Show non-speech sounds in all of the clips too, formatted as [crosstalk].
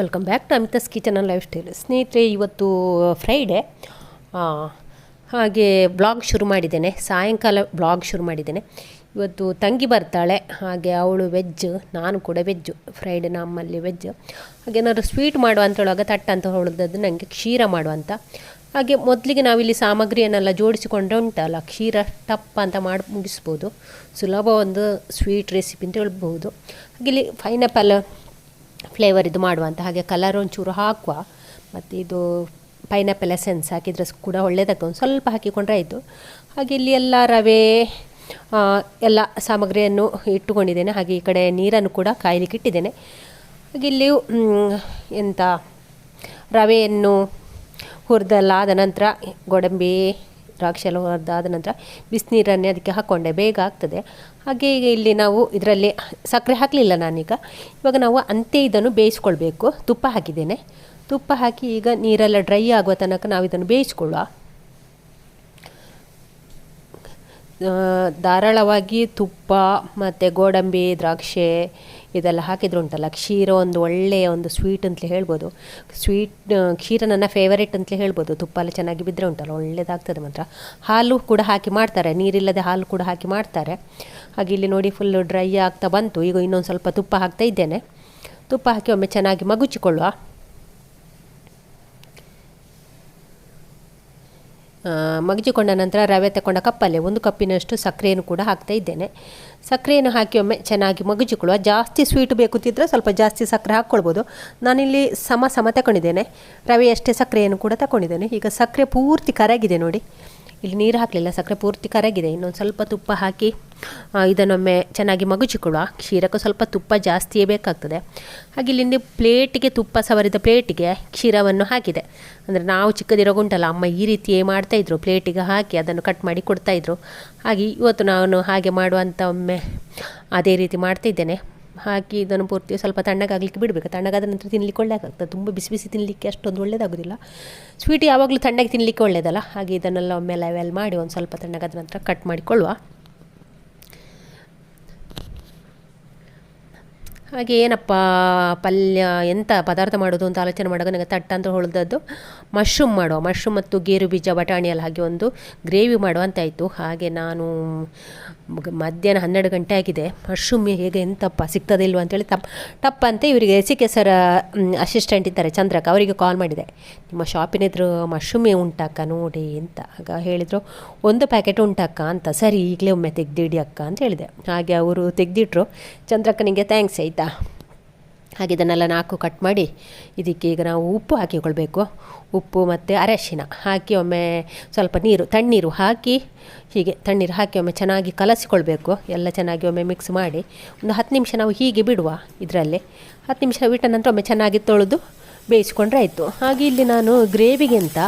Welcome back to Amitha's kitchen and lifestyle ಸ್ನೇಹಿತರೆ, ಇವತ್ತು Friday ಹಾಗೆ ಬ್ಲಾಗ್ ಶುರು ಮಾಡಿದ್ದೇನೆ. ಸಾಯಂಕಾಲ ಬ್ಲಾಗ್ ಶುರು ಮಾಡಿದ್ದೇನೆ. ಇವತ್ತು ತಂಗಿ ಬರ್ತಾಳೆ. ಹಾಗೆ ಅವಳು ವೆಜ್ ನಾನು ಕೂಡ ವೆಜ್ಜು ಫ್ರೈಡೆ ನಮ್ಮಲ್ಲಿ ವೆಜ್ ಹಾಗೆ ಏನಾದ್ರು ಸ್ವೀಟ್ ಮಾಡುವ ಅಂತ ಹೇಳುವಾಗ ತಟ್ಟ ಅಂತ ಹೊಡೆದದ್ದು ನನಗೆ ಕ್ಷೀರ ಮಾಡುವಂತ ಹಾಗೆ ಮೊದಲಿಗೆ ನಾವಿಲ್ಲಿ ಸಾಮಗ್ರಿಯನ್ನೆಲ್ಲ ಜೋಡಿಸಿಕೊಂಡ್ರೆ ಉಂಟಲ್ಲ, ಕ್ಷೀರ ಟಪ್ಪ ಅಂತ ಮಾಡಿ, ಮುಗಿಸ್ಬೋದು. ಸುಲಭ ಒಂದು ಸ್ವೀಟ್ ರೆಸಿಪಿ ಅಂತ ಹೇಳ್ಬೋದು. ಹಾಗೆ ಇಲ್ಲಿ ಪೈನಾಪಲ್ ಫ್ಲೇವರ್ ಇದು ಮಾಡುವಂತ ಹಾಗೆ ಕಲರ್ ಒಂಚೂರು ಹಾಕುವ. ಮತ್ತು ಇದು ಪೈನಾಪಲ್ ಎಸೆನ್ಸ್ ಹಾಕಿದರೆ ಕೂಡ ಒಳ್ಳೆಯದಾಗ್ತದೆ ಒಂದು ಸ್ವಲ್ಪ ಹಾಕಿಕೊಂಡ್ರೆ ಆಯಿತು. ಹಾಗೆ ಇಲ್ಲಿ ಎಲ್ಲ ರವೆ ಎಲ್ಲ ಸಾಮಗ್ರಿಯನ್ನು ಇಟ್ಟುಕೊಂಡಿದ್ದೇನೆ. ಹಾಗೆ ಈ ಕಡೆ ನೀರನ್ನು ಕೂಡ ಕಾಯಲಿಕ್ಕೆ ಇಟ್ಟಿದ್ದೇನೆ. ಹಾಗೆ ಇಲ್ಲಿ ಎಂಥ ರವೆಯನ್ನು ಹುರಿದೆಲ್ಲ ಆದ ನಂತರ ಗೋಡಂಬಿ ದ್ರಾಕ್ಷಿ ಎಲ್ಲ ಅದಾದ ನಂತರ ಬಿಸಿನೀರನ್ನೇ ಅದಕ್ಕೆ ಹಾಕ್ಕೊಂಡೆ ಬೇಗ ಆಗ್ತದೆ. ಹಾಗೆ ಈಗ ಇಲ್ಲಿ ನಾವು ಇದರಲ್ಲಿ ಸಕ್ಕರೆ ಹಾಕಲಿಲ್ಲ ನಾನೀಗ. ಇವಾಗ ನಾವು ಅಂತೆ ಇದನ್ನು ಬೇಯಿಸ್ಕೊಳ್ಬೇಕು. ತುಪ್ಪ ಹಾಕಿದ್ದೇನೆ. ತುಪ್ಪ ಹಾಕಿ ಈಗ ನೀರೆಲ್ಲ ಡ್ರೈ ಆಗುವ ತನಕ ನಾವು ಇದನ್ನು ಬೇಯಿಸ್ಕೊಳ್ಳುವ. ಧಾರಾಳವಾಗಿ ತುಪ್ಪ ಮತ್ತು ಗೋಡಂಬಿ, ದ್ರಾಕ್ಷಿ ಇದೆಲ್ಲ ಹಾಕಿದ್ರು ಉಂಟಲ್ಲ, ಕ್ಷೀರ ಒಂದು ಒಳ್ಳೆಯ ಒಂದು ಸ್ವೀಟ್ ಅಂತಲೇ ಹೇಳ್ಬೋದು. ಸ್ವೀಟ್ ಕ್ಷೀರ ನನ್ನ ಫೇವರೇಟ್ ಅಂತಲೇ ಹೇಳ್ಬೋದು. ತುಪ್ಪ ಎಲ್ಲ ಚೆನ್ನಾಗಿ ಬಿದ್ದರೆ ಉಂಟಲ್ಲ, ಒಳ್ಳೇದಾಗ್ತದೆ ಮಾತ್ರ. ಹಾಲು ಕೂಡ ಹಾಕಿ ಮಾಡ್ತಾರೆ, ನೀರಿಲ್ಲದೆ ಹಾಲು ಕೂಡ ಹಾಕಿ ಮಾಡ್ತಾರೆ. ಹಾಗೆ ಇಲ್ಲಿ ನೋಡಿ ಫುಲ್ ಡ್ರೈ ಆಗ್ತಾ ಬಂತು. ಈಗ ಇನ್ನೊಂದು ಸ್ವಲ್ಪ ತುಪ್ಪ ಹಾಕ್ತಾ ಇದ್ದೇನೆ. ತುಪ್ಪ ಹಾಕಿ ಒಮ್ಮೆ ಚೆನ್ನಾಗಿ ಮಗುಚಿಕೊಳ್ಳುವ. ಆ, ಮಗಚಿಕೊಂಡ ನಂತರ ರವೆ ತಗೊಂಡ ಕಪ್ಪಲ್ಲೇ ಒಂದು ಕಪ್ಪಿನಷ್ಟು ಸಕ್ಕರೆಯನ್ನು ಕೂಡ ಹಾಕ್ತಾ ಇದ್ದೇನೆ. ಸಕ್ಕರೆಯನ್ನು ಹಾಕಿ ಒಮ್ಮೆ ಚೆನ್ನಾಗಿ ಮಗುಚಿಕೊಳ್ಳುವ ಜಾಸ್ತಿ ಸ್ವೀಟ್ ಬೇಕು ತಿದ್ರೆ ಸ್ವಲ್ಪ ಜಾಸ್ತಿ ಸಕ್ಕರೆ ಹಾಕ್ಕೊಳ್ಬೋದು. ನಾನಿಲ್ಲಿ ಸಮ ಸಮ ತಗೊಂಡಿದ್ದೇನೆ ರವೆ ಅಷ್ಟೇ ಸಕ್ಕರೆಯನ್ನು ಕೂಡ ತಗೊಂಡಿದ್ದೇನೆ ಈಗ ಸಕ್ಕರೆ ಪೂರ್ತಿ ಕರಗಿದೆ ನೋಡಿ. ಇಲ್ಲಿ ನೀರು ಹಾಕಲಿಲ್ಲ ಸಕ್ಕರೆ ಪೂರ್ತಿ ಕರಗಿದೆ. ಇನ್ನೊಂದು ಸ್ವಲ್ಪ ತುಪ್ಪ ಹಾಕಿ ಇದನ್ನೊಮ್ಮೆ ಚೆನ್ನಾಗಿ ಮಗುಚಿಕೊಳ್ಳುವ ಕ್ಷೀರಕ್ಕೂ ಸ್ವಲ್ಪ ತುಪ್ಪ ಜಾಸ್ತಿಯೇ ಬೇಕಾಗ್ತದೆ. ಹಾಗೆ ಇಲ್ಲಿಂದ ಪ್ಲೇಟಿಗೆ ತುಪ್ಪ ಸವರಿದ ಪ್ಲೇಟಿಗೆ ಕ್ಷೀರವನ್ನು ಹಾಕಿದೆ. ಅಂದರೆ ನಾವು ಚಿಕ್ಕದಿರೋ ಉಂಟಲ್ಲ ಅಮ್ಮ ಈ ರೀತಿಯೇ ಮಾಡ್ತಾಯಿದ್ರು ಪ್ಲೇಟಿಗೆ ಹಾಕಿ ಅದನ್ನು ಕಟ್ ಮಾಡಿ ಕೊಡ್ತಾಯಿದ್ರು ಹಾಗೆ ಇವತ್ತು ನಾನು ಹಾಗೆ ಮಾಡುವಂಥ ಒಮ್ಮೆ ಅದೇ ರೀತಿ ಮಾಡ್ತಿದ್ದೇನೆ. ಹಾಕಿ ಇದನ್ನು ಪೂರ್ತಿ ಸ್ವಲ್ಪ ತಣ್ಣಗಾಗಲಿಕ್ಕೆ ಬಿಡಬೇಕು. ತಣ್ಣಗಾದ ನಂತರ ತಿನ್ನಲಿಕ್ಕೆ ಒಳ್ಳೆಯದಾಗ್ತದೆ ತುಂಬ ಬಿಸಿ ಬಿಸಿ ತಿನ್ನಲಿಕ್ಕೆ ಅಷ್ಟೊಂದು ಒಳ್ಳೆಯದಾಗೋದಿಲ್ಲ ಸ್ವೀಟ್ ಯಾವಾಗಲೂ ತಣ್ಣಗೆ ತಿನ್ನಲಿಕ್ಕೆ ಒಳ್ಳೆಯದಲ್ಲ ಹಾಗೆ ಇದನ್ನೆಲ್ಲ ಒಮ್ಮೆ ಲೆವೆಲ್ ಮಾಡಿ ಒಂದು ಸ್ವಲ್ಪ ತಣ್ಣಗಾದ ನಂತರ ಕಟ್ ಮಾಡಿಕೊಳ್ಳುವ. ಹಾಗೆ ಏನಪ್ಪ, ಪಲ್ಯ ಎಂಥ ಪದಾರ್ಥ ಮಾಡೋದು ಅಂತ ಆಲೋಚನೆ ಮಾಡೋದು ನನಗೆ ತಟ್ಟ ಅಂತ ಹೊಳ್ದದ್ದು ಮಶ್ರೂಮ್ ಮಾಡುವ. ಮಶ್ರೂಮ್ ಮತ್ತು ಗೇರು ಬೀಜ ಬಟಾಣಿ ಎಲ್ಲ ಹಾಗೆ ಒಂದು ಗ್ರೇವಿ ಮಾಡುವ ಅಂತ ಆಯಿತು. ಹಾಗೆ ನಾನು ಮಧ್ಯಾಹ್ನ ಹನ್ನೆರಡು ಗಂಟೆ ಆಗಿದೆ. ಮಶ್ರೂಮ್ ಹೇಗೆ ಎಂತಪ್ಪ ಸಿಗ್ತದೆ ಇಲ್ವಾ ಅಂತೇಳಿ ತಪ್ಪ ಟಪ್ಪ ಅಂತ ಇವರಿಗೆ ಕೆ ಸರ್ ಅಸಿಸ್ಟೆಂಟ್ ಇದ್ದಾರೆ. ಚಂದ್ರಕ್ಕ ಅವರಿಗೆ ಕಾಲ್ ಮಾಡಿದೆ. ನಿಮ್ಮ ಶಾಪಿನ ಎದುರು ಮಶ್ರೂಮೇ ಉಂಟಕ್ಕ ನೋಡಿ ಅಂತ. ಆಗ ಹೇಳಿದರು, ಒಂದು ಪ್ಯಾಕೆಟ್ ಉಂಟಕ್ಕ ಅಂತ. ಸರಿ, ಈಗಲೇ ಒಮ್ಮೆ ತೆಗೆದಿಡಿ ಅಕ್ಕ ಅಂತ ಹೇಳಿದೆ. ಹಾಗೆ ಅವರು ತೆಗೆದಿಟ್ರು. ಚಂದ್ರಕ್ಕನಿಗೆ ಥ್ಯಾಂಕ್ಸ್ ಆಯಿತಾ? ಹಾಗೆ ಇದನ್ನೆಲ್ಲ ನಾಲ್ಕು ಕಟ್ ಮಾಡಿ ಇದಕ್ಕೆ ಈಗ ನಾವು ಉಪ್ಪು ಹಾಕಿಕೊಳ್ಬೇಕು. ಉಪ್ಪು ಮತ್ತು ಅರಶಿನ. ಹಾಕಿ ಒಮ್ಮೆ ಸ್ವಲ್ಪ ನೀರು, ತಣ್ಣೀರು ಹಾಕಿ ಹೀಗೆ ತಣ್ಣೀರು ಹಾಕಿ ಒಮ್ಮೆ ಚೆನ್ನಾಗಿ ಕಲಸಿಕೊಳ್ಬೇಕು. ಎಲ್ಲ ಚೆನ್ನಾಗಿ ಒಮ್ಮೆ ಮಿಕ್ಸ್ ಮಾಡಿ ಒಂದು ಹತ್ತು ನಿಮಿಷ ನಾವು ಹೀಗೆ ಬಿಡುವ ಇದರಲ್ಲಿ. ಹತ್ತು ನಿಮಿಷ ಬಿಟ್ಟ ನಂತರ ಒಮ್ಮೆ ಚೆನ್ನಾಗಿ ತೊಳೆದು ಬೇಯಿಸ್ಕೊಂಡ್ರೆ ಆಯಿತು. ಹಾಗೆ ಇಲ್ಲಿ ನಾನು ಗ್ರೇವಿಗಿಂತ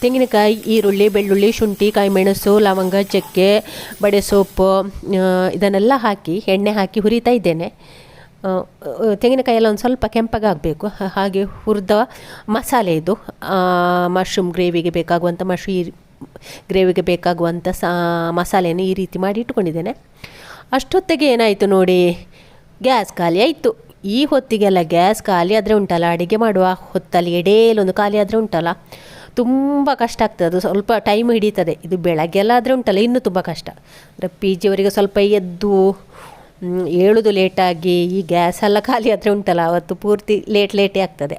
ತೆಂಗಿನಕಾಯಿ, ಈರುಳ್ಳಿ, ಬೆಳ್ಳುಳ್ಳಿ, ಶುಂಠಿ, ಕಾಯಿಮೆಣಸು, ಲವಂಗ, ಚಕ್ಕೆ ಬಡೆ ಸೋಪು ಇದನ್ನೆಲ್ಲ ಹಾಕಿ, ಎಣ್ಣೆ ಹಾಕಿ ಹುರಿತಾ ಇದ್ದೇನೆ. ತೆಂಗಿನಕಾಯಿ ಎಲ್ಲ ಒಂದು ಸ್ವಲ್ಪ ಕೆಂಪಗಾಗಬೇಕು. ಹಾಗೆ ಹುರಿದ ಮಸಾಲೆ ಇದು. ಮಶ್ರೂಮ್ ಗ್ರೇವಿಗೆ ಬೇಕಾಗುವಂಥ ಮಶ್ರೂ ಗ್ರೇವಿಗೆ ಬೇಕಾಗುವಂಥ ಸಾ, ಮಸಾಲೆಯನ್ನು ಈ ರೀತಿ ಮಾಡಿ ಇಟ್ಕೊಂಡಿದ್ದೇನೆ ಅಷ್ಟೊತ್ತಿಗೆ ಏನಾಯಿತು ನೋಡಿ, ಗ್ಯಾಸ್ ಖಾಲಿ ಆಯಿತು. ಈ ಹೊತ್ತಿಗೆಲ್ಲ ಗ್ಯಾಸ್ ಖಾಲಿ ಆದರೆ ಉಂಟಲ್ಲ, ಅಡುಗೆ ಮಾಡುವ ಹೊತ್ತಲ್ಲಿ ಎಡೇಲೊಂದು ಖಾಲಿ ಆದರೆ ಉಂಟಲ್ಲ. ತುಂಬ ಕಷ್ಟ ಆಗ್ತದೆ, ಅದು ಸ್ವಲ್ಪ ಟೈಮ್ ಹಿಡಿತದೆ. ಇದು ಬೆಳಗ್ಗೆಲ್ಲ ಆದರೆ ಉಂಟಲ್ಲ, ಇನ್ನೂ ತುಂಬ ಕಷ್ಟ. ಅಂದರೆ ಪಿ ಜಿಯವರಿಗೆ ಸ್ವಲ್ಪ ಎದ್ದು ಏಳುದು ಲೇಟಾಗಿ ಈ ಗ್ಯಾಸ್ ಎಲ್ಲ ಖಾಲಿ ಆದರೆ ಉಂಟಲ್ಲ, ಅವತ್ತು ಪೂರ್ತಿ ಲೇಟ್ ಲೇಟೇ ಆಗ್ತದೆ.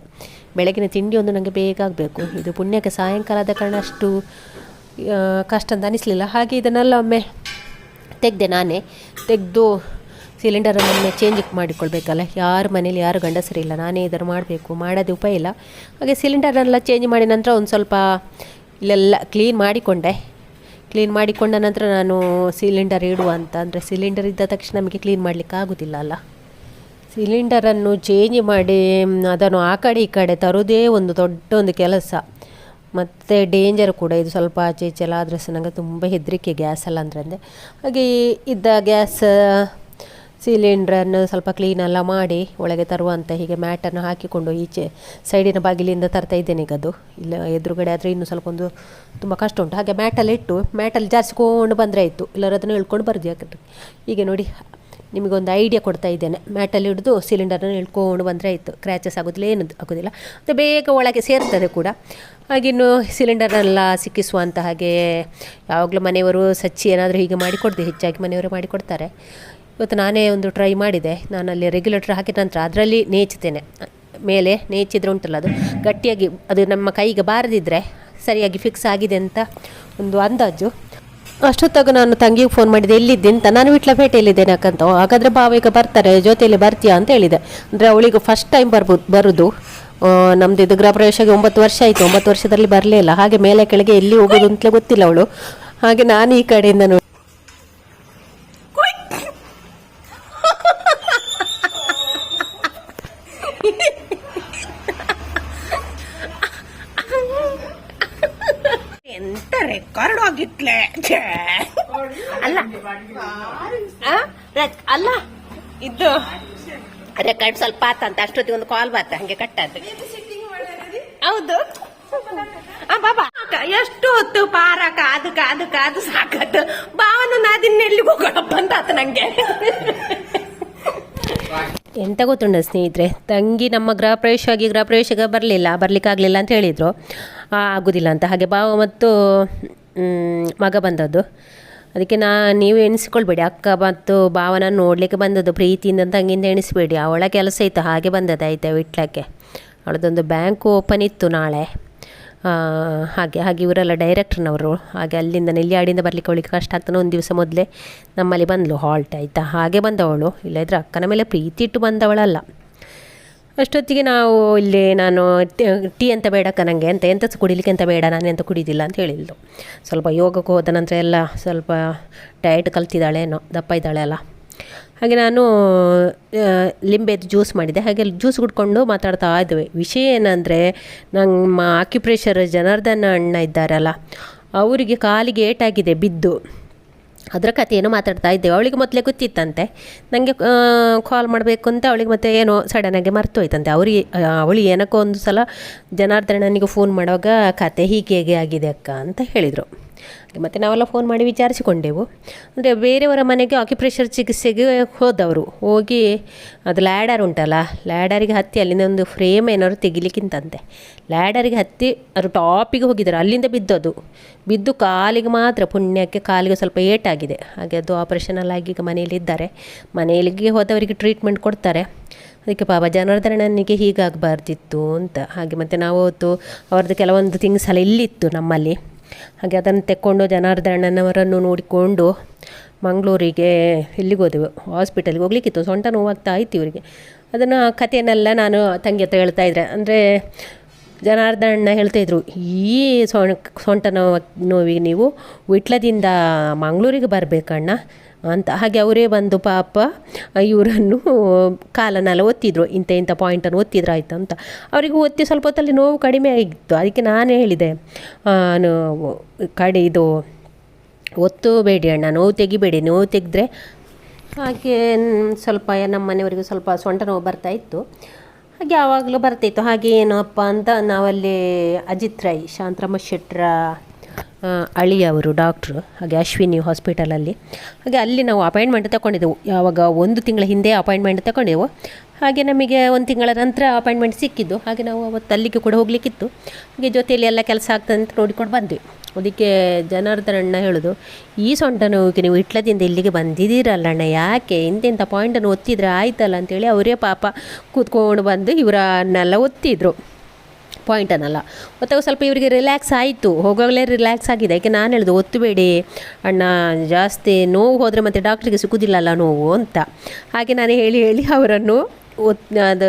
ಬೆಳಗಿನ ತಿಂಡಿ ಒಂದು ನನಗೆ ಬೇಗ ಆಗಬೇಕು. ಇದು ಪುಣ್ಯಕ್ಕೆ ಸಾಯಂಕಾಲದ ಕಾರಣ ಅಷ್ಟು ಕಷ್ಟ ಅಂತ ಅನಿಸಲಿಲ್ಲ. ಹಾಗೆ ಇದನ್ನೆಲ್ಲ ಒಮ್ಮೆ ತೆಗೆದೆ ನಾನೇ. ತೆಗೆದು ಸಿಲಿಂಡರನ್ನು ಒಮ್ಮೆ ಚೇಂಜ್ ಮಾಡಿಕೊಳ್ಬೇಕಲ್ಲ. ಯಾರು ಮನೇಲಿ ಯಾರು ಗಂಡಸರಿಲ್ಲ ನಾನೇ ಇದನ್ನು ಮಾಡಬೇಕು, ಮಾಡೋದು ಉಪಾಯ ಇಲ್ಲ. ಹಾಗೆ ಸಿಲಿಂಡರನ್ನೆಲ್ಲ ಚೇಂಜ್ ಮಾಡಿದ ನಂತರ ಒಂದು ಸ್ವಲ್ಪ ಇಲ್ಲೆಲ್ಲ ಕ್ಲೀನ್ ಮಾಡಿಕೊಂಡೆ. ಕ್ಲೀನ್ ಮಾಡಿಕೊಂಡ ನಂತರ ನಾನು ಸಿಲಿಂಡರ್ ಇಡುವ ಅಂತ. ಅಂದರೆ ಸಿಲಿಂಡರ್ ಇದ್ದ ತಕ್ಷಣ ನಮಗೆ ಕ್ಲೀನ್ ಮಾಡಲಿಕ್ಕೆ ಆಗೋದಿಲ್ಲ ಅಲ್ಲ? ಸಿಲಿಂಡರನ್ನು ಚೇಂಜ್ ಮಾಡಿ ಅದನ್ನು ಆ ಕಡೆ ಈ ಕಡೆ ತರೋದೇ ಒಂದು ದೊಡ್ಡ ಒಂದು ಕೆಲಸ. ಮತ್ತು ಡೇಂಜರ್ ಕೂಡ ಇದು ಸ್ವಲ್ಪ ಆಚೆ ಈಚೆ ಎಲ್ಲ ಆದರೆ ಸಹ ನನಗೆ ತುಂಬ ಹೆದರಿಕೆ ಗ್ಯಾಸಲ್ಲ ಅಂದರೆ. ಹಾಗೆ ಇದ್ದ ಗ್ಯಾಸ್ ಸಿಲಿಂಡ್ರನ್ನು ಸ್ವಲ್ಪ ಕ್ಲೀನೆಲ್ಲ ಮಾಡಿ ಒಳಗೆ ತರುವಂತೆ ಹೀಗೆ ಮ್ಯಾಟನ್ನು ಹಾಕಿಕೊಂಡು ಈಚೆ ಸೈಡಿನ ಬಾಗಿಲಿಂದ ತರ್ತಾ ಇದ್ದೇನೆ ಈಗ ಅದು. ಇಲ್ಲ, ಎದುರುಗಡೆ ಆದರೆ ಇನ್ನೂ ಸ್ವಲ್ಪ ಒಂದು ತುಂಬ ಕಷ್ಟ ಉಂಟು. ಹಾಗೆ ಮ್ಯಾಟಲ್ಲಿ ಇಟ್ಟು ಮ್ಯಾಟಲ್ಲಿ ಜಾರಿಸ್ಕೊಂಡು ಬಂದರೆ ಆಯಿತು. ಇಲ್ಲರ ಅದನ್ನು ಇಳ್ಕೊಂಡು ಬರ್ದು ಯಾಕೆ ಈಗ ನೋಡಿ, ನಿಮಗೊಂದು ಐಡಿಯಾ ಕೊಡ್ತಾ ಇದ್ದೇನೆ. ಮ್ಯಾಟಲ್ಲಿ ಹಿಡಿದು ಸಿಲಿಂಡರನ್ನು ಇಳ್ಕೊಂಡು ಬಂದರೆ ಆಯಿತು. ಕ್ರ್ಯಾಚಸ್ ಆಗೋದಿಲ್ಲ ಏನು ಆಗೋದಿಲ್ಲ. ಮತ್ತು ಬೇಗ ಒಳಗೆ ಸೇರ್ತದೆ ಕೂಡ. ಹಾಗಿನ್ನು ಸಿಲಿಂಡರ್ನೆಲ್ಲ ಸಿಕ್ಕಿಸುವಂತ ಹಾಗೆ ಯಾವಾಗಲೂ ಮನೆಯವರು ಸಚ್ಚಿ ಏನಾದರೂ ಹೀಗೆ ಮಾಡಿಕೊಡ್ತೀವಿ ಹೆಚ್ಚಾಗಿ ಮನೆಯವರು ಮಾಡಿಕೊಡ್ತಾರೆ. ಇವತ್ತು ನಾನೇ ಒಂದು ಟ್ರೈ ಮಾಡಿದೆ. ನಾನು ಅಲ್ಲಿ ರೆಗ್ಯುಲೇಟರ್ ಹಾಕಿದ ನಂತರ ಅದರಲ್ಲಿ ನೇಚ್ತೇನೆ ಮೇಲೆ ನೇಚಿದ್ರೆ ಉಂಟಲ್ಲ ಅದು. ಗಟ್ಟಿಯಾಗಿ ಅದು ನಮ್ಮ ಕೈಗೆ ಬಾರದಿದ್ದರೆ ಸರಿಯಾಗಿ ಫಿಕ್ಸ್ ಆಗಿದೆ ಅಂತ ಒಂದು ಅಂದಾಜು. ಅಷ್ಟೊತ್ತಾಗ ನಾನು ತಂಗಿಗೆ ಫೋನ್ ಮಾಡಿದೆ, ಎಲ್ಲಿದ್ದೆ ಅಂತ. ನಾನು ವಿಟ್ಲಪೇಟೆಯಲ್ಲಿದ್ದೇನೆ ಯಾಕಂತ ಹಾಗಾದರೆ ಈಗ ಬರ್ತಾರೆ, ಜೊತೆಯಲ್ಲಿ ಬರ್ತೀಯಾ ಅಂತ ಹೇಳಿದೆ. ಅಂದರೆ ಅವಳಿಗೆ ಫಸ್ಟ್ ಟೈಮ್ ಬರ್ಬೋದು ಬರೋದು. ನಮ್ಮದು ಇದು ಗೃಹ ಪ್ರವೇಶಕ್ಕೆ ಒಂಬತ್ತು ವರ್ಷ ಆಯಿತು. ಒಂಬತ್ತು ವರ್ಷದಲ್ಲಿ ಬರಲೇ ಇಲ್ಲ. ಹಾಗೆ ಮೇಲೆ ಕೆಳಗೆ ಎಲ್ಲಿ ಹೋಗೋದು ಅಂತಲೇ ಗೊತ್ತಿಲ್ಲ ಅವಳು. ಹಾಗೆ ನಾನು ಈ ಕಡೆಯಿಂದ ನೋಡಿ ರೆಕಾರ್ಡ್ ಆಗಿತ್ಲೆ ಛೇ. ಅಲ್ಲ. ಅಲ್ಲ. ಇದು ರೆಕಾರ್ಡ್ ಸ್ವಲ್ಪ ಆತಂತ ಅಷ್ಟೊತ್ತಿಗೆ ಒಂದು ಕಾಲ್ ಬಾತ ಹಂಗೆ ಕಟ್ಟದ್ದು. ಹೌದು. ಬಾಬಾ. ಎಷ್ಟು ಹೊತ್ತು ಪಾರ ಕಾದು ಕಾದು ಕಾದು ಸಾಕತ್ತು ಬಾವನು ನಾದಿನ್ನೆಲ್ಲಿಗೂ ಹೋಗೋಣಪ್ಪ ಅಂತ ಆತ ನಂಗೆ. ಎಂತ ಗೊತ್ತುಂಡ ಸ್ನೇಹಿತರೆ? ತಂಗಿ ನಮ್ಮ ಗೃಹ ಪ್ರವೇಶವಾಗಿ ಗೃಹ ಪ್ರವೇಶಕ್ಕೆ ಬರಲಿಲ್ಲ, ಬರಲಿಕ್ಕಾಗಲಿಲ್ಲ ಅಂತ ಹೇಳಿದರು. ಆಗೋದಿಲ್ಲ ಅಂತ. ಹಾಗೆ ಭಾವ ಮತ್ತು ಮಗ ಬಂದದ್ದು. ಅದಕ್ಕೆ ನಾ, ನೀವು ಎಣಿಸ್ಕೊಳ್ಬೇಡಿ. ಅಕ್ಕ ಮತ್ತು ಭಾವನ ನೋಡಲಿಕ್ಕೆ ಬಂದದ್ದು. ಪ್ರೀತಿಯಿಂದ ತಂಗಿಯಿಂದ ಎಣಿಸ್ಬೇಡಿ. ಅವಳ ಕೆಲಸ ಇತ್ತು, ಹಾಗೆ ಬಂದದ್ದು ಆಯ್ತಾ ವಿಟ್ಲಕ್ಕೆ. ಅವಳದೊಂದು ಬ್ಯಾಂಕ್ ಓಪನ್ ಇತ್ತು ನಾಳೆ. ಹಾಗೆ ಹಾಗೆ ಇವರೆಲ್ಲ ಡೈರೆಕ್ಟ್ರ್ನವರು ಹಾಗೆ ಅಲ್ಲಿಂದ ನೆಲ್ಲಿಯಾಡಿಂದ ಬರಲಿಕ್ಕೆ ಅವಳಿಗೆ ಕಷ್ಟ ಆಗ್ತಾನೆ ಒಂದು ದಿವಸ ಮೊದಲೇ ನಮ್ಮಲ್ಲಿ ಬಂದಳು ಹಾಲ್ಟ್ ಆಯಿತಾ? ಹಾಗೆ ಬಂದವಳು. ಇಲ್ಲದ್ರೆ ಅಕ್ಕನ ಮೇಲೆ ಪ್ರೀತಿ ಇಟ್ಟು ಬಂದವಳಲ್ಲ. ಅಷ್ಟೊತ್ತಿಗೆ ನಾವು ಇಲ್ಲಿ ನಾನು ಟೀ ಅಂತ ಬೇಡಕ್ಕ ನನಗೆ ಅಂತ ಎಂತ ಕುಡಿಲಿಕ್ಕೆ ಅಂತ ಬೇಡ, ನಾನು ಎಂತ ಕುಡಿದಿಲ್ಲ ಅಂತ ಹೇಳಿದ್ಲು. ಸ್ವಲ್ಪ ಯೋಗಕ್ಕೆ ಹೋದ ನಂತರ ಎಲ್ಲ ಸ್ವಲ್ಪ ಡಯಟ್ ಕಲ್ತಿದ್ದಾಳೆ ಏನೋ ದಪ್ಪ ಇದ್ದಾಳೆ ಅಲ್ಲ. ಹಾಗೆ ನಾನು ಲಿಂಬೆದು ಜ್ಯೂಸ್ ಮಾಡಿದೆ. ಹಾಗೆ ಜ್ಯೂಸ್ ಕುಡ್ಕೊಂಡು ಮಾತಾಡ್ತಾ ಇದ್ದೇವೆ ವಿಷಯ ಏನಂದರೆ, ನಮ್ಮ ಆಕ್ಯುಪ್ರೆಷರ್ ಜನಾರ್ದನ ಅಣ್ಣ ಇದ್ದಾರಲ್ಲ, ಅವರಿಗೆ ಕಾಲಿಗೆ ಏಟಾಗಿದೆ ಬಿದ್ದು. ಅದರ ಕಥೆಯನ್ನು ಮಾತಾಡ್ತಾ ಇದ್ದೇವೆ. ಅವಳಿಗೆ ಮೊದಲೇ ಗೊತ್ತಿತ್ತಂತೆ. ನನಗೆ ಕಾಲ್ ಮಾಡಬೇಕು ಅಂತ ಅವಳಿಗೆ ಮತ್ತೆ ಏನೋ ಸಡನ್ನಾಗಿ ಮರೆತು ಹೋಯ್ತಂತೆ ಅವರಿಗೆ ಅವಳು ಏನಕ್ಕೋ ಒಂದು ಸಲ ಜನಾರ್ದನನಿಗೆ ಫೋನ್ ಮಾಡುವಾಗ ಕತೆ ಹೀಗೆ ಹೇಗೆ ಆಗಿದೆ ಅಕ್ಕ ಅಂತ ಹೇಳಿದರು. ಮತ್ತು ನಾವೆಲ್ಲ ಫೋನ್ ಮಾಡಿ ವಿಚಾರಿಸಿಕೊಂಡೆವು. ಅಂದರೆ ಬೇರೆಯವರ ಮನೆಗೆ ಆಕ್ಯುಪ್ರೆಷರ್ ಚಿಕಿತ್ಸೆಗೆ ಹೋದವರು. ಹೋಗಿ ಅದು ಲ್ಯಾಡರ್ ಉಂಟಲ್ಲ ಲ್ಯಾಡರಿಗೆ ಹತ್ತಿ ಅಲ್ಲಿಂದ ಒಂದು ಫ್ರೇಮ್ ಏನಾದ್ರು ತೆಗಿಲಿಕ್ಕಿಂತಂತೆ. ಲ್ಯಾಡರಿಗೆ ಹತ್ತಿ ಅದು ಟಾಪಿಗೆ ಹೋಗಿದ್ದಾರೆ, ಅಲ್ಲಿಂದ ಬಿದ್ದದು. ಬಿದ್ದು ಕಾಲಿಗೆ ಮಾತ್ರ, ಪುಣ್ಯಕ್ಕೆ ಕಾಲಿಗೆ ಸ್ವಲ್ಪ ಏಟಾಗಿದೆ. ಹಾಗೆ ಅದು ಆಪರೇಷನಲ್ ಆಗಿ ಈಗ ಮನೆಯಲ್ಲಿದ್ದಾರೆ ಮನೆಯಲ್ಲಿಗೆ ಹೋದವರಿಗೆ ಟ್ರೀಟ್ಮೆಂಟ್ ಕೊಡ್ತಾರೆ. ಅದಕ್ಕೆ ಪಾಪ ಜನಾರ್ದನನಿಗೆ ಹೀಗಾಗಬಾರ್ದಿತ್ತು ಅಂತ. ಹಾಗೆ ಮತ್ತು ನಾವು ಅವತ್ತು ಅವ್ರದ್ದು ಕೆಲವೊಂದು ಥಿಂಗ್ಸ್ ಎಲ್ಲ ಇಲ್ಲಿತ್ತು ನಮ್ಮಲ್ಲಿ. ಹಾಗೆ ಅದನ್ನು ತೆಕ್ಕೊಂಡು ಜನಾರ್ದನವರನ್ನು ನೋಡಿಕೊಂಡು ಮಂಗಳೂರಿಗೆ ಇಲ್ಲಿಗೆ ಹೋದೆವು. ಹಾಸ್ಪಿಟಲ್ಗೆ ಹೋಗ್ಲಿಕ್ಕಿತ್ತು. ಸೊಂಟ ನೋವಾಗ್ತಾ ಇತ್ತು ಇವರಿಗೆ. ಅದನ್ನು ಕಥೆಯನ್ನೆಲ್ಲ ನಾನು ತಂಗಿ ಹತ್ರ ಹೇಳ್ತಾ ಇದ್ದೆ. ಅಂದರೆ ಜನಾರ್ದಣ್ಣ ಹೇಳ್ತಾಯಿದ್ರು ಈ ಸೊಂಟ ನೋವು, ನೋವಿಗೆ ನೀವು ವಿಟ್ಲದಿಂದ ಮಂಗಳೂರಿಗೆ ಬರಬೇಕಣ್ಣ. ಅಂತ. ಹಾಗೆ ಅವರೇ ಬಂದು ಪಾಪ ಇವರನ್ನು ಕಾಲನ್ನೆಲ್ಲ ಒತ್ತಿದ್ರು, ಇಂಥ ಇಂಥ ಪಾಯಿಂಟನ್ನು ಒತ್ತಿದ್ರು ಆಯಿತು ಅಂತ. ಅವರಿಗೆ ಒತ್ತಿ ಸ್ವಲ್ಪ ಹೊತ್ತಲ್ಲಿ ನೋವು ಕಡಿಮೆ ಆಗಿತ್ತು. ಅದಕ್ಕೆ ನಾನೇ ಹೇಳಿದೆ ಕಡೆ ಇದು ಒತ್ತು ಬೇಡಿ ಅಣ್ಣ, ನೋವು ತೆಗಿಬೇಡಿ, ನೋವು ತೆಗೆದ್ರೆ ಹಾಗೆ ಸ್ವಲ್ಪ ನಮ್ಮ ಮನೆಯವರಿಗೂ ಸ್ವಲ್ಪ ಸೊಂಟ ನೋವು ಬರ್ತಾ ಇತ್ತು. ಹಾಗೆ ಯಾವಾಗಲೂ ಬರ್ತಾಯಿತ್ತು ಹಾಗೆ ಏನಪ್ಪ ಅಂತ ನಾವಲ್ಲಿ ಅಜಿತ್ ರೈ, ಶಾಂತರಾಮ ಶೆಟ್ರ ಆ, ಅಳಿಯವರು ಡಾಕ್ಟ್ರು ಹಾಗೆ ಅಶ್ವಿನಿ ಹಾಸ್ಪಿಟಲಲ್ಲಿ ಹಾಗೆ ಅಲ್ಲಿ ನಾವು ಅಪಾಯಿಂಟ್ಮೆಂಟ್ ತಗೊಂಡಿದ್ದೆವು ಯಾವಾಗ ಒಂದು ತಿಂಗಳ ಹಿಂದೆ ಅಪಾಯಿಂಟ್ಮೆಂಟ್ ತಗೊಂಡೆವು ಹಾಗೆ ನಮಗೆ ಒಂದು ತಿಂಗಳ ನಂತರ ಅಪಾಯಿಂಟ್ಮೆಂಟ್ ಸಿಕ್ಕಿದ್ದು. ಹಾಗೆ ನಾವು ಅವತ್ತು ಅಲ್ಲಿಗೆ ಕೂಡ ಹೋಗಲಿಕ್ಕಿತ್ತು. ಹಾಗೆ ಜೊತೆಯಲ್ಲಿ ಎಲ್ಲ ಕೆಲಸ ಆಗ್ತದೆ ಅಂತ ನೋಡಿಕೊಂಡು ಬಂದ್ವಿ. ಅದಕ್ಕೆ ಜನಾರ್ದನಣ್ಣ ಹೇಳೋದು ಈ ಸೊಂಟ ನೋವಿಗೆ ನೀವು ಇಟ್ಲದಿಂದ ಇಲ್ಲಿಗೆ ಬಂದಿದ್ದೀರಲ್ಲ ಅಣ್ಣ ಯಾಕೆ? ಇಂತಿಂಥ ಪಾಯಿಂಟನ್ನು ಒತ್ತಿದ್ರೆ ಆಯ್ತಲ್ಲ? ಅಂತೇಳಿ ಅವರೇ ಪಾಪ ಕೂತ್ಕೊಂಡು ಬಂದು ಇವರನ್ನೆಲ್ಲ ಒತ್ತಿದ್ರು. ಪಾಯಿಂಟನ್ನೆಲ್ಲ ಮತ್ತು ಸ್ವಲ್ಪ ಇವರಿಗೆ ರಿಲ್ಯಾಕ್ಸ್ ಆಯಿತು. ಹೋಗುವಾಗಲೇ ರಿಲ್ಯಾಕ್ಸ್ ಆಗಿದೆ. ಯಾಕೆ ನಾನು ಹೇಳಿದೆ, ಒತ್ತುಬೇಡಿ, ಅಣ್ಣ, ಜಾಸ್ತಿ ನೋವು ಹೋದರೆ ಮತ್ತೆ ಡಾಕ್ಟ್ರಿಗೆ ಸಿಕ್ಕುದಿಲ್ಲಲ್ಲ ನೋವು ಅಂತ. ಹಾಗೆ ನಾನು ಹೇಳಿ ಹೇಳಿ ಅವರನ್ನು ಒತ್, ಅದು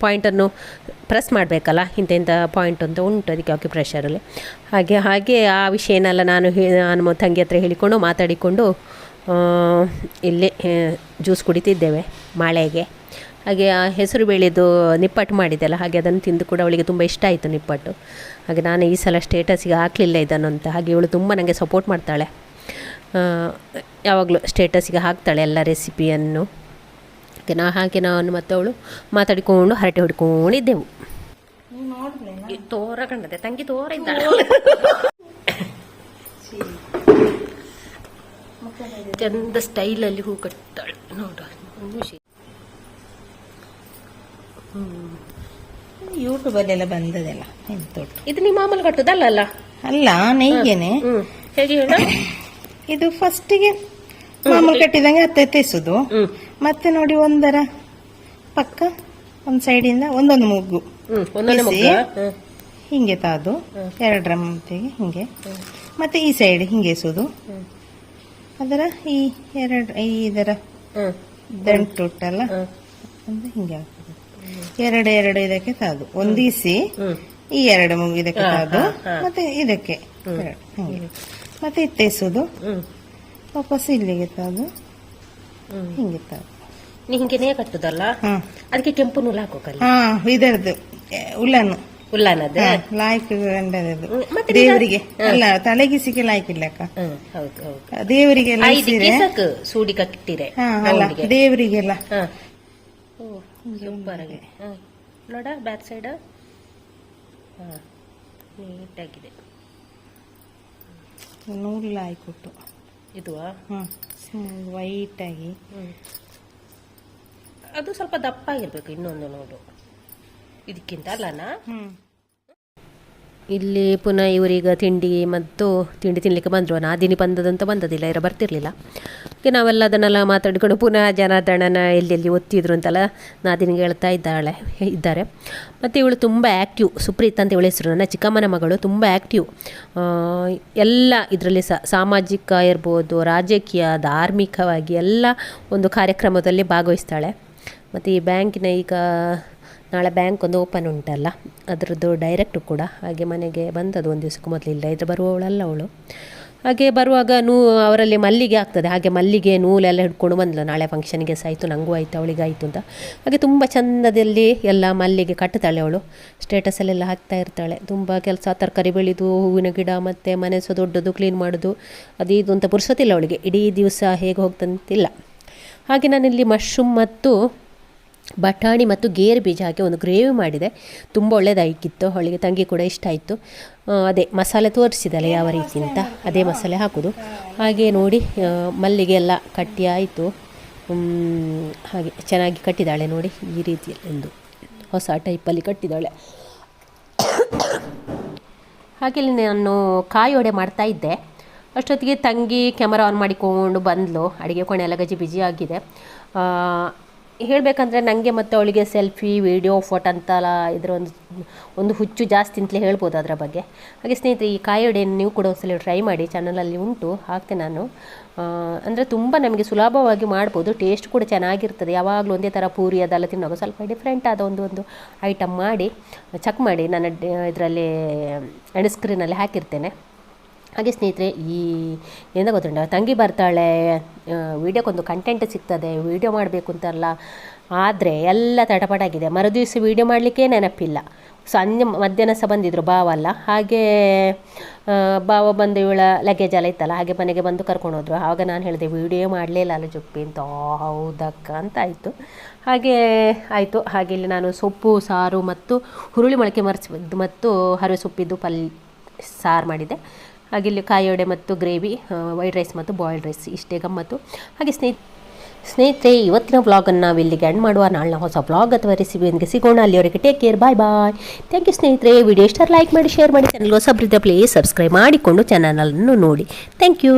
ಪಾಯಿಂಟನ್ನು ಪ್ರೆಸ್ ಮಾಡಬೇಕಲ್ಲ, ಇಂಥ ಇಂಥ ಪಾಯಿಂಟ್ ಅಂತ ಉಂಟು ಅದಕ್ಕೆ ಆಕ್ಯುಪ್ರೆಷರಲ್ಲಿ ಹಾಗೆ ಹಾಗೆ ಆ ವಿಷಯನೆಲ್ಲ ನಾನು ನಾನು ತಂಗಿ ಹತ್ರ ಹೇಳಿಕೊಂಡು ಮಾತಾಡಿಕೊಂಡು ಇಲ್ಲೇ ಜ್ಯೂಸ್ ಕುಡಿತಿದ್ದೇವೆ ಮಳೆಗೆ. ಹಾಗೆ ಆ ಹೆಸರು ಬೇಳೆದು ನಿಪ್ಪಟ್ಟು ಮಾಡಿದ್ದೆಲ್ಲ ಹಾಗೆ ಅದನ್ನು ತಿಂದು ಕೂಡ ಅವಳಿಗೆ ತುಂಬ ಇಷ್ಟ ಆಯಿತು ನಿಪ್ಪಟ್ಟು. ಹಾಗೆ ನಾನು ಈ ಸಲ ಸ್ಟೇಟಸ್ಗೆ ಹಾಕಲಿಲ್ಲ ಇದನ್ನು ಅಂತ. ಹಾಗೆ ಇವಳು ತುಂಬ ನನಗೆ ಸಪೋರ್ಟ್ ಮಾಡ್ತಾಳೆ. ಯಾವಾಗಲೂ ಸ್ಟೇಟಸಿಗೆ ಹಾಕ್ತಾಳೆ ಎಲ್ಲ ರೆಸಿಪಿಯನ್ನು. ನಾ, ಹಾಗೆ ನಾನು ಮತ್ತು ಅವಳು ಮಾತಾಡಿಕೊಂಡು ಹರಟೆ ಹೊಡ್ಕೊಂಡಿದ್ದೆವು. ತೋರ ಕಂಡದೆ ತಂಗಿ ತೋರ ಇದ್ದಾಳೆ. ಚಂದ ಸ್ಟೈಲಲ್ಲಿ ಹೂ ಕಟ್ತಾಳೆ. ನೋಡು ಖುಷಿ ಯೂಟ್ಯೂಬ್ ಅಲ್ಲೆಲ್ಲ ಬಂದದೆಲ್ಲ ಇದು ನೀವು ಮಾಮೂಲಿ ಕಟ್ಟುದಲ್ಲ ಅಲ್ಲ ಅಲ್ಲ ನೈಗೆನೆ ಹ್ಮ್. ಹೇಗೆ [coughs] ಗೆ ಇದು ಫಸ್ಟಿಗೆ ಮಾಮೂಲು ಕಟ್ಟಿದಂಗೆ ತೆಸುದು ಹ್ಮ್. ಮತ್ತೆ ನೋಡಿ ಒಂದರ ಪಕ್ಕ ಒಂದ್ ಸೈಡಿಂದ ಒಂದೊಂದು ಮುಗ್ಗು. ಹಿಂಗೆ ತಾದು. ಎರಡರ ಮತ್ತಿಗೆ ಹಿಂಗೆ. ಮತ್ತೆ ಈ ಸೈಡ್ ಹಿಂಗೆ ಎಸುದು. ಅದರ ಈ ಎರಡು ಈ ಇದರ ದಂಟುಟ್ಟಲ್ಲ ಅಂದ್ರೆ ಹಿಂಗೆ ಹಾಕುದು ಎರಡು ಎರಡು ಇದಕ್ಕೆ ತಾದು ಒಂದಿಸಿ ಈ ಎರಡು ಮುಗು ಇದಕ್ಕೆ ತಾದು. ಮತ್ತೆ ಇದಕ್ಕೆ. ಹಿಂಗೆ ಮತ್ತೆ ಇತ್ತೆಸುದು. ವಾಪಸ್ ಇಲ್ಲಿಗೆ ತಾದು ಹಿಂಗೆ ತಾದು ಹಿಂಗೆನೇ ಕಟ್ಟುದಲ್ಲ? ಅದಕ್ಕೆ ಕೆಂಪು ನೂಲು ಹಾಕೋಕಲ್ಲ. ಹಾ ಇದರದ್ದು. ಉಲ್ಲನದ ಲಾಯ್ಕ್ ನೀನು- ದೇವರಿಗೆ. ಅಲ್ಲ ತಲೆಗಿಸಿಗೆ ಲಾಯ್ಕ್ ಇಲ್ಲ ಅಕ್ಕ. ಸೀರೆ ಸೂಡಿ ಕಟ್ಟಿರೆ. ದೇವರಿಗೆಲ್ಲ. ಹಾ ಓ ಸೂಪರ್ ಆಗಿದೆ. ಹಾ ನೋಡ ಬ್ಯಾಕ್ ಸೈಡ್ ಹಾಂ ನೀಟಾಗಿದೆ. ನೂಲು ಲಾಯ್ಕೊಟ್ಟು ಇದುವಾ? ಹ್ಮ್. ವೈಟ್ ಆಗಿ. ಹ್ಮ್. ಅದು ಸ್ವಲ್ಪ ದಪ್ಪ ಆಗಿರ್ಬೇಕು ಇನ್ನೊಂದು ನೋಡು. ಇದಕ್ಕಿಂತ ಅಲ್ಲನಾ? ಇಲ್ಲಿ ಪುನಃ ಇವರೀಗ ತಿಂಡಿ ಮತ್ತು ತಿಂಡಿ ತಿನ್ನಲಿಕ್ಕೆ ಬಂದರು ನಾದಿನಿ ಬಂದದಂತ ಬಂದದಿಲ್ಲ ಇರ ಬರ್ತಿರ್ಲಿಲ್ಲ. ಹಾಗೆ ನಾವೆಲ್ಲ ಅದನ್ನೆಲ್ಲ ಮಾತಾಡಿಕೊಂಡು ಪುನಃ ಜನಾರ್ದನನ ಎಲ್ಲೆಲ್ಲಿ ಒತ್ತಿದ್ರು ಅಂತೆಲ್ಲ ನಾದಿನಿಗೆ ಹೇಳ್ತಾ ಇದ್ದಾಳೆ, ಇದ್ದಾರೆ. ಮತ್ತು ಇವಳು ತುಂಬ ಆ್ಯಕ್ಟಿವ್ ಸುಪ್ರೀತ್ ಅಂತ ಇವಳ ಹೆಸರು. ನನ್ನ ಚಿಕ್ಕಮ್ಮನ ಮಗಳು ತುಂಬ ಆ್ಯಕ್ಟಿವ್ ಎಲ್ಲ ಇದರಲ್ಲಿ ಸಾಮಾಜಿಕ ಇರ್ಬೋದು, ರಾಜಕೀಯ, ಧಾರ್ಮಿಕವಾಗಿ ಎಲ್ಲ ಒಂದು ಕಾರ್ಯಕ್ರಮದಲ್ಲಿ ಭಾಗವಹಿಸ್ತಾಳೆ. ಮತ್ತು ಈ ಬ್ಯಾಂಕಿನ ಈಗ ನಾಳೆ ಬ್ಯಾಂಕ್ ಒಂದು ಓಪನ್ ಉಂಟಲ್ಲ, ಅದರದ್ದು ಡೈರೆಕ್ಟು ಕೂಡ ಹಾಗೆ ಮನೆಗೆ ಬಂದದ್ದು ಒಂದು ದಿವಸಕ್ಕೂ ಮೊದಲು ಇಲ್ಲ. ಬರುವವಳಲ್ಲ ಅವಳು. ಹಾಗೆ ಬರುವಾಗ ನೂ, ಅವರಲ್ಲಿ ಮಲ್ಲಿಗೆ ಆಗ್ತದೆ. ಹಾಗೆ ಮಲ್ಲಿಗೆ ನೂಲೆಲ್ಲ ಹಿಡ್ಕೊಂಡು ಬಂದ್ಲು. ನಾಳೆ ಫಂಕ್ಷನ್ಗೆ ಸಹ ಆಯಿತು ನನಗೂ ಆಯಿತು, ಅವಳಿಗೆ ಆಯಿತು ಅಂತ. ಹಾಗೆ ತುಂಬ ಚಂದದಲ್ಲಿ ಎಲ್ಲ ಮಲ್ಲಿಗೆ ಕಟ್ತಾಳೆ ಅವಳು. ಸ್ಟೇಟಸಲ್ಲೆಲ್ಲ ಹಾಕ್ತಾ ಇರ್ತಾಳೆ. ತುಂಬ ಕೆಲಸ, ತರಕಾರಿ ಬೆಳೆದು, ಹೂವಿನ ಗಿಡ ಮತ್ತು ಮನೆ ಸಹ ದೊಡ್ಡದು ಕ್ಲೀನ್ ಮಾಡೋದು. ಅದು ಇದು ಅಂತ ಪುರ್ಸೋತಿಲ್ಲ ಅವಳಿಗೆ. ಇಡೀ ದಿವಸ ಹೇಗೆ ಹೋಗ್ತಂತಿಲ್ಲ. ಹಾಗೆ ನಾನಿಲ್ಲಿ ಮಶ್ರೂಮ್ ಮತ್ತು ಬಟಾಣಿ ಮತ್ತು ಗೇರು ಬೀಜ ಹಾಕಿ ಒಂದು ಗ್ರೇವಿ ಮಾಡಿದೆ. ತುಂಬ ಒಳ್ಳೆಯದಾಗಿತ್ತು ಅವಳಿಗೆ ತಂಗಿ ಕೂಡ ಇಷ್ಟ ಆಯಿತು. ಅದೇ ಮಸಾಲೆ ತೋರಿಸಿದಲ್ಲ ಯಾವ ರೀತಿ ಅಂತ ಅದೇ ಮಸಾಲೆ ಹಾಕೋದು. ಹಾಗೆ ನೋಡಿ ಮಲ್ಲಿಗೆ ಎಲ್ಲ ಕಟ್ಟಿ ಆಯಿತು. ಹಾಗೆ ಚೆನ್ನಾಗಿ ಕಟ್ಟಿದ್ದಾಳೆ ನೋಡಿ ಈ ರೀತಿಯಲ್ಲಿ ಒಂದು ಹೊಸ ಟೈಪಲ್ಲಿ ಕಟ್ಟಿದ್ದಾಳೆ ಹಾಗೆ ಇಲ್ಲಿ ನಾನು ಕಾಯಿ ಒಡೆ ಮಾಡ್ತಾ ಇದ್ದೆ. ಅಷ್ಟೊತ್ತಿಗೆ ತಂಗಿ ಕ್ಯಾಮರಾ ಆನ್ ಮಾಡಿಕೊಂಡು ಬಂದಳು ಅಡುಗೆ ಕೋಣೆ ಎಲ್ಲ ಗಜಿ ಬಿಜಿ ಆಗಿದೆ ಹೇಳಬೇಕಂದ್ರೆ ನನಗೆ ಮತ್ತು ಅವಳಿಗೆ ಸೆಲ್ಫಿ, ವಿಡಿಯೋ, ಫೋಟೋ ಅಂತೆಲ್ಲ ಇದರ ಒಂದು ಒಂದು ಹುಚ್ಚು ಜಾಸ್ತಿ ಅಂತಲೇ ಹೇಳ್ಬೋದು ಅದರ ಬಗ್ಗೆ. ಹಾಗೆ ಸ್ನೇಹಿತರೆ, ಈ ಕಾಯಿ ನೀವು ಕೂಡ ಒಂದ್ಸಲ ಟ್ರೈ ಮಾಡಿ ಚಾನಲಲ್ಲಿ ಉಂಟು ಹಾಕ್ತೆ ನಾನು. ಅಂದರೆ ತುಂಬ ನಮಗೆ ಸುಲಭವಾಗಿ ಮಾಡ್ಬೋದು ಟೇಸ್ಟ್ ಕೂಡ ಚೆನ್ನಾಗಿರ್ತದೆ. ಯಾವಾಗಲೂ ಒಂದೇ ಥರ ಪೂರಿ, ಅದೆಲ್ಲ ತಿನ್ನೋಕೆ ಸ್ವಲ್ಪ ಡಿಫ್ರೆಂಟ್ ಆದ ಒಂದು ಒಂದು ಐಟಮ್ ಮಾಡಿ ಚೆಕ್ ಮಾಡಿ. ನನ್ನ ಇದರಲ್ಲಿ ಎಂಡ್ ಸ್ಕ್ರೀನಲ್ಲಿ ಹಾಕಿರ್ತೇನೆ. ಹಾಗೆ ಸ್ನೇಹಿತರೆ ಈ ಏನೋ ಗೊತ್ತುಂಟ ತಂಗಿ ಬರ್ತಾಳೆ ವೀಡಿಯೋಕ್ಕೊಂದು ಕಂಟೆಂಟ್ ಸಿಗ್ತದೆ ವೀಡಿಯೋ ಮಾಡಬೇಕು ಅಂತಲ್ಲ ಆದರೆ ಎಲ್ಲ ತಟಪಟಾಗಿದೆ ಮರುದಿವಸ ವೀಡಿಯೋ ಮಾಡಲಿಕ್ಕೆ ನೆನಪಿಲ್ಲ. ಸಂಜೆ ಮಧ್ಯಾಹ್ನ ಸಹ ಬಂದಿದ್ದರು ಬಾವ ಅಲ್ಲ. ಹಾಗೆ ಬಾವ ಬಂದು ಇವಳ ಲಗೇಜ್ ಎಲ್ಲ ಇತ್ತಲ್ಲ ಹಾಗೆ ಮನೆಗೆ ಬಂದು ಕರ್ಕೊಂಡು ಹೋದ್ರು. ಆವಾಗ ನಾನು ಹೇಳಿದೆ ವೀಡಿಯೋ ಮಾಡಲೇ ಇಲ್ಲ ಅಲ್ಲ ಜುಪ್ಪಿ ಅಂತ "ಆ, ಹೌದಕ್ಕ ಅಂತ ಆಯಿತು. ಹಾಗೆ ಆಯಿತು. ಹಾಗೆ ಇಲ್ಲಿ ನಾನು ಸೊಪ್ಪು ಸಾರು ಮತ್ತು ಹುರುಳಿ ಮೊಳಕೆ ಮರೆಸಿದ್ದು ಮತ್ತು ಹರವೆ ಸೊಪ್ಪಿದ್ದು ಪಲ್ ಸಾರು ಮಾಡಿದ್ದೆ. ಹಾಗೆ ಇಲ್ಲಿ ಕಾಯೋಡೆ ಮತ್ತು ಗ್ರೇವಿ ವೈಟ್ ರೈಸ್ ಮತ್ತು ಬಾಯ್ಲ್ಡ್ ರೈಸ್ ಇಷ್ಟೇ ಗಮ್ಮತ್ತು. ಹಾಗೆ ಸ್ನೇಹಿತ ಸ್ನೇಹಿತರೆ, ಇವತ್ತಿನ ವ್ಲಾಗನ್ನು ನಾವು ಇಲ್ಲಿಗೆ ಎಂಡ್ ಮಾಡುವ. ನಾಳೆ ಹೊಸ ವ್ಲಾಗ್ ಅಥವಾ ರೆಸಿಪಿಯೊಂದಿಗೆ ಸಿಗೋಣ. ಅಲ್ಲಿವರೆಗೆ take care bye bye thank you ಸ್ನೇಹಿತರೆ. ವಿಡಿಯೋ ಇಷ್ಟ ಲೈಕ್ ಮಾಡಿ ಶೇರ್ ಮಾಡಿ. ಚಾನಲ್ ಹೊಸಬ್ರಿದ್ದ ಪ್ಲೀಸ್ ಸಬ್ಸ್ಕ್ರೈಬ್ ಮಾಡಿಕೊಂಡು ಚಾನಲನ್ನು ನೋಡಿ. Thank you